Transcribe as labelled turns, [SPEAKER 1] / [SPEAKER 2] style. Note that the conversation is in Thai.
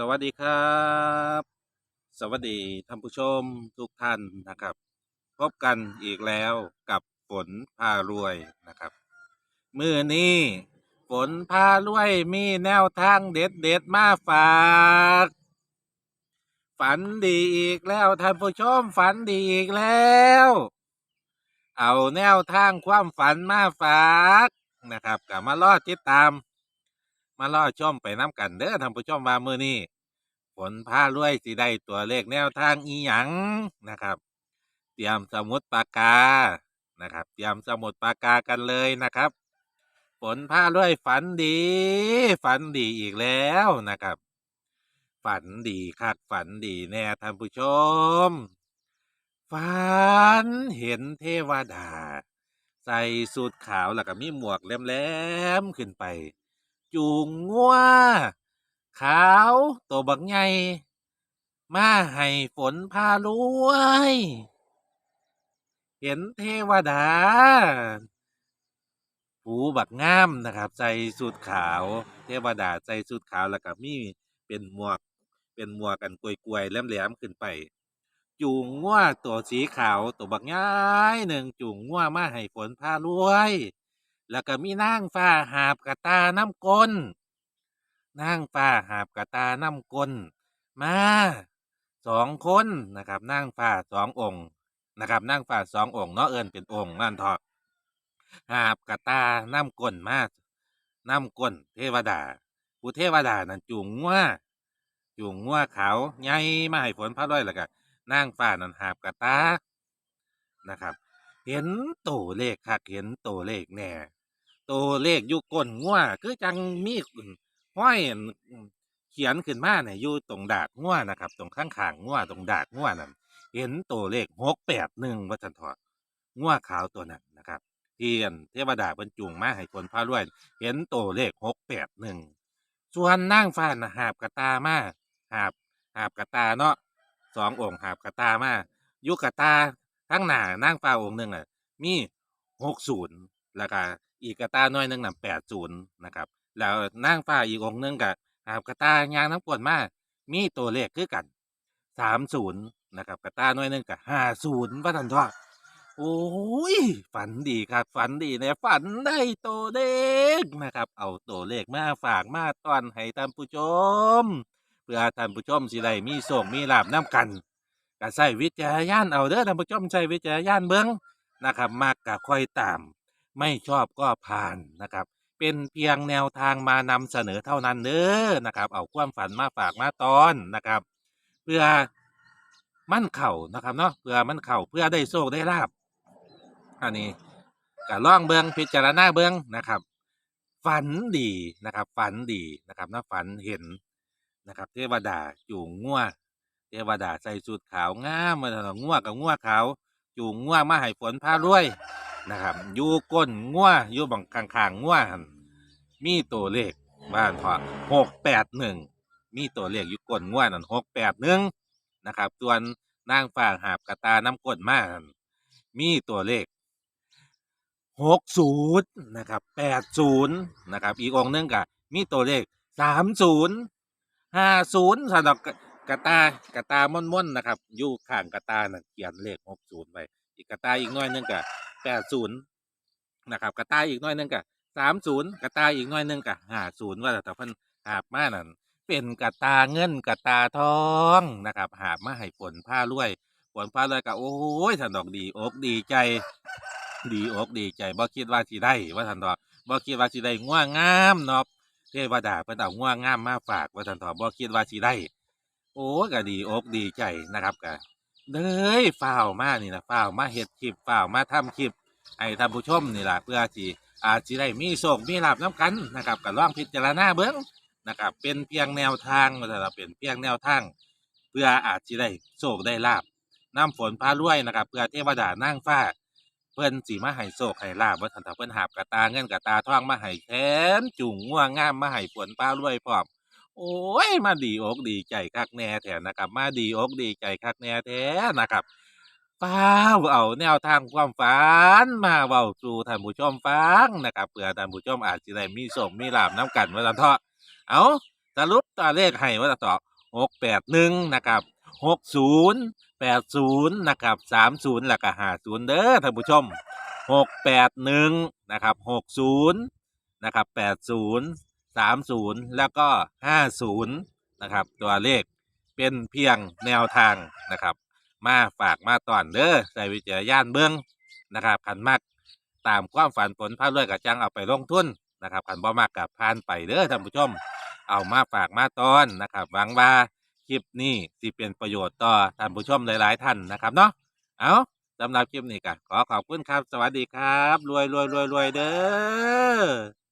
[SPEAKER 1] สวัสดีครับ สวัสดีท่านผู้ชมทุกท่านนะครับ พบกันอีกแล้วกับฝนพารวยนะครับ มือนี้ ฝนพารวยมีแนวทางเด็ดเด็ดมาฝาก ฝันดีอีกแล้วท่านผู้ชมฝันดีอีกแล้ว เอาแนวทางความฝันมาฝากนะครับกับมารอดติดตาม มารอชมไปน้ำกันเด้อท่านผู้ชมว่ามือนี้ฝนพารวยสิได้ตัวเลขแนวทางอีหยังนะครับ เตรียมสมุดปากกานะครับ เตรียมสมุดปากกากันเลยนะครับ ฝนพารวยฝันดี ฝันดีอีกแล้วนะครับ ฝันดีคักฝันดีแน่ท่านผู้ชมฝันเห็นเทวดา ใส่สูทขาวแล้วก็มีหมวกแหลมๆขึ้นไป จูงงัวขาวตัวบักใหญ่มาให้ฝนพารวย เห็นเทวดา ผูบักงามนะครับ ใส่สูทขาว เทวดาใส่สูทขาวแล้วก็มีเป็นหมวก เป็นหมวกกันกลวยๆแหลมๆขึ้นไป จูงงัวตัวสีขาวตัวบักย้ายหนึ่งจูงงัวมาให้ฝนพารวย แล้วก็มีนางฟ้าหาบกระตาน้ำกลนางฟ้าหาบกระตาน้ำกลมาสองคนนะครับนางฟ้าสององค์นะครับนางฟ้าสององค์เนาะเอิญเป็นองค์นั่นเถอะหาบกระตาน้ำกลมาน้ำกลเทวดา ผู้เทวดานั่นจูงงัวจูงงัวขาวใหญ่มาให้ฝนพารวยแล้วก็นางฟ้านั่นหาบกระตานะครับ เห็นตัวเลขคักเห็นตัวเลขแน่ ตัวเลขอยู่ก้นงัวคือจังมีห้อยเขียนขึ้นมาเนี่ยอยู่ตรงดาดงัวนะครับ ตรงข้างขางงัวตรงดาดงัวนั่นเห็นตัวเลขหกแปดหนึ่งวัชันทอดงัวขาวตัวนั้นนะครับเทียนเทวดาบรรจุงมาให้คนพารวย เห็นตัวเลขหกแปดหนึ่งส่วนนางฟ้านะหาบกระตามาหาบหาบกระตาเนาะสององค์หาบกระตามายุกระตาทั้งหน้านางฟ้าองค์หนึ่งอะมีหกศูนย์แล้วก็ อีกกระต้าน้อยหนึ่งน่ะแปดศูนย์นะครับ แล้วนางฟ้าอีกองค์หนึ่งกับหาบกระตายางน้ำกวนมามีตัวเลขคือกันสามศูนย์นะครับกระต้าน้อยหนึ่งกับห้าศูนย์ว่าทันทว่าโอ้ย ฝันดีครับ ฝันดีเนี่ยฝันได้ตัวเลขนะครับ เอาตัวเลขมาฝากมาตอนให้ท่านผู้ชม เพื่อท่านผู้ชมสิได้มีโชคมีลาบน้ำกันก็ใส่วิจารณญาณเอาเด้อท่านผู้ชมใช้วิจารณญาณเบิ้งนะครับมากกะค่อยตาม ไม่ชอบก็ผ่านนะครับ เป็นเพียงแนวทางมานำเสนอเท่านั้นเด้อนะครับ เอาความฝันมาฝากมาตอนนะครับ เพื่อมั่นเข่านะครับเนาะเพื่อมั่นเข่าเพื่อได้โชคได้ลาบอันนี้ก็ล่องเบิงพิจารณาเบิงนะครับ ฝันดีนะครับ ฝันดีนะครับนะฝันเห็นนะครับ เทวดาจูงงัวเทวดาใส่สูทขาวงามมาถนนงัวกับงัวขาว จูงงัวมาให้ฝนพารวยนะครับอยู่ก้นงัวอยู่บังข้างๆงัวหันมีตัวเลขบ้านพอหกแปดหนึ่งมีตัวเลขอยู่ก้นงัวนั่นหกแปดหนึ่งนะครับ ส่วนนางฟ้าหาบกระตาน้ำก้นมานมีตัวเลขหกศูนย์นะครับแปดศูนย์นะครับ อีกองค์หนึงก็มีตัวเลขสามศูนย์ห้าศูนย์สำหรับ กระตากระตาม่อนๆนะครับอยู่ข้างกระตาน่ะเขียนเลขหกศูนย์ไปอีกกระตาอีกน้อยนึงกับแปดศูนย์นะครับ กระตาอีกน้อยนึงกับสามศูนย์กระตาอีกน้อยนึงกับห้าศูนย์ว่าแต่เพิ่นหาบมานั่นเป็นกระตาเงินกระตาทองนะครับ หาบมาให้ฝนผ้ารวยฝนผ้ารวยก็โอ้ยท่านดอกดีอกดีใจ ดีอกดีใจบ่คิดว่าสิได้ว่าท่านดอกบ่คิดว่าสิได้ง่วงงามเนาะเทวดาเพิ่นเอาง่วงงามมาฝากว่าท่านดอกบ่คิดว่าสิได้ โอ้ก็ดีอกดีใจนะครับก็เลยฝ้าวมานี่นะฝ้าวมาเฮ็ดคลิปฝ้าวมาทำคลิปให้ท่านผู้ชมนี่ล่ะเพื่อที่อาจสิได้มีโชคมีลาบน้ำกันนะครับก็ลองพิจารณาเบิ่งนะครับ เป็นเพียงแนวทางว่าแต่ละเป็นเพียงแนวทาง เพื่ออาจสิได้โชคได้ลาบน้ำฝนพารวยนะครับ เพื่อเทวดานางฟ้า เพิ่อนสิมาให้โชคให้ลาบว่าท่านถ้าเพิ่อนหาบกระตาเงินกระตาทองมาให้แถมจุงง่วงงามมาให้ฝนพารวยพร้อม โอ้ยมาดีอกดีใจคักแน่แท้นะครับ มาดีอกดีใจคักแน่แท้นะครับฟ้าเอาแนวทางความฝันมาเว้าสู่ท่านผู้ชมฟังนะครับเพื่อท่านผู้ชมอาจจะได้มีโชคมีลาบน้ำกันวันเถาะเอาสรุปตัวเลขให้ว่าต่อหกแปดหนึ่งนะครับหกศูนย์แปดศูนย์นะครับสามศูนย์แล้วก็ห้าศูนย์เด้อท่านผู้ชมหกแปดหนึ่งนะครับหกศูนย์นะครับแปดศูนย์ สามศูนย์แล้วก็ห้าศูนย์นะครับ ตัวเลขเป็นเพียงแนวทางนะครับ มาฝากมาตอนเด้อใส่วิจารณญาณเบื้องนะครับขันมากตามความฝันผลพาด้วยกับจังเอาไปลงทุนนะครับขันบ่มากกับพานไปเด้อท่านผู้ชม เอามาฝากมาตอนนะครับหวังว่าคลิปนี้สิเป็นประโยชน์ต่อท่านผู้ชมหลาย ๆ ท่านนะครับเนาะเอาสำหรับคลิปนี้ก็ขอขอบคุณครับ สวัสดีครับ รวยรวยรวยรวยเด้อ